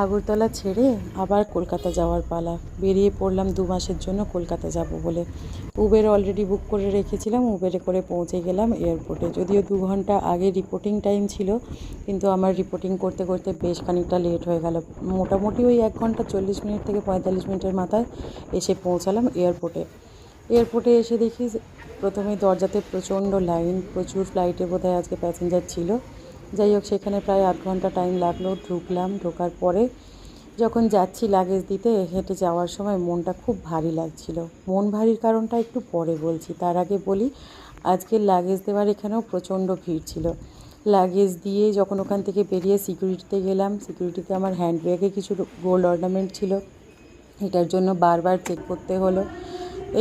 আগরতলা ছেড়ে আবার কলকাতা যাওয়ার পালা। বেরিয়ে পড়লাম দু মাসের জন্য কলকাতা যাব বলে। উবের অলরেডি বুক করে রেখেছিলাম উবেরে করে পৌঁছে গেলাম এয়ারপোর্টে যদিও দু ঘণ্টা আগে রিপোর্টিং টাইম ছিল, কিন্তু আমার রিপোর্টিং করতে করতে বেশ খানিকটা লেট হয়ে গেল। মোটামুটি ওই এক ঘণ্টা চল্লিশ মিনিট থেকে পঁয়তাল্লিশ মিনিটের মাথায় এসে পৌঁছালাম এয়ারপোর্টে এয়ারপোর্টে এসে দেখি প্রথমে দরজাতে প্রচণ্ড লাইন প্রচুর ফ্লাইটে বোধহয় আজকে প্যাসেঞ্জার ছিল। যাই হোক, সেখানে প্রায় আধ ঘণ্টা টাইম লাগল। ঢুকলাম, ঢোকার পরে যখন যাচ্ছি লাগেজ দিতে, হেঁটে যাওয়ার সময় মনটা খুব ভারী লাগছিল। মন ভারীর কারণটা একটু পরে বলছি। তার আগে বলি, আজকে লাগেজ দেওয়ার এখানেও প্রচণ্ড ভিড় ছিল। লাগেজ দিয়ে যখন ওখান থেকে বেরিয়ে সিকিউরিটিতে গেলাম সিকিউরিটিতে আমার হ্যান্ড ব্যাগে কিছু গোল্ড অর্নামেন্ট ছিল। এটার জন্য বারবার চেক করতে হলো।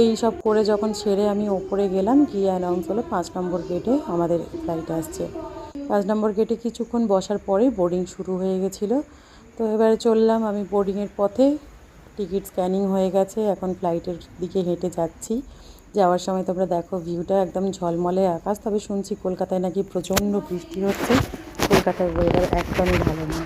এই সব করে যখন সেরে আমি ওপরে গেলাম, গিয়ে অ্যানাউন্স হলো পাঁচ নম্বর গেটে আমাদের ফ্লাইট আসছে। পাঁচ নম্বর গেটে কিছুক্ষণ বসার পরেই বোর্ডিং শুরু হয়ে গেছিল। তো এবারে চললাম আমি বোর্ডিংয়ের পথে। টিকিট স্ক্যানিং হয়ে গেছে, এখন ফ্লাইটের দিকে হেঁটে যাচ্ছি। যাওয়ার সময় তোমরা দেখো ভিউটা একদম ঝলমলে আকাশ, তবে শুনছি কলকাতায় নাকি প্রচণ্ড বৃষ্টি হচ্ছে। কলকাতার ওয়েদার একদমই ভালো না।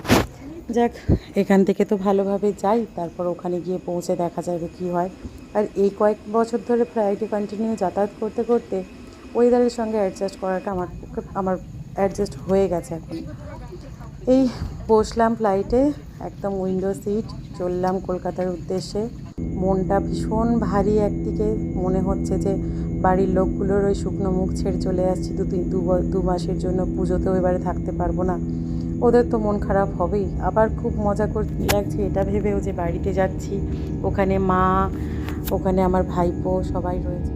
যাক, এখান থেকে তো ভালোভাবে যাই, তারপর ওখানে গিয়ে পৌঁছে দেখা যাবে কী হয়। আর এই কয়েক বছর ধরে ফ্লাইটে কন্টিনিউ যাতায়াত করতে করতে ওয়েদারের সঙ্গে অ্যাডজাস্ট করাটা আমার আমার অ্যাডজাস্ট হয়ে গেছে এখন। এই বসলাম ফ্লাইটে একদম উইন্ডো সিট চললাম কলকাতার উদ্দেশ্যে। মনটা ভীষণ ভারী একদিকে, মনে হচ্ছে যে বাড়ির লোকগুলোর ওই শুকনো মুখ ছেড়ে চলে আসছি, দু তিন দু মাসের জন্য পুজোতেও এবারে থাকতে পারব না। ওদের তো মন খারাপ হবেই। আবার খুব মজা কর, লাগছে এটা ভেবেও যে বাড়িতে যাচ্ছি, ওখানে মা, ওখানে আমার ভাইপো সবাই রয়েছে।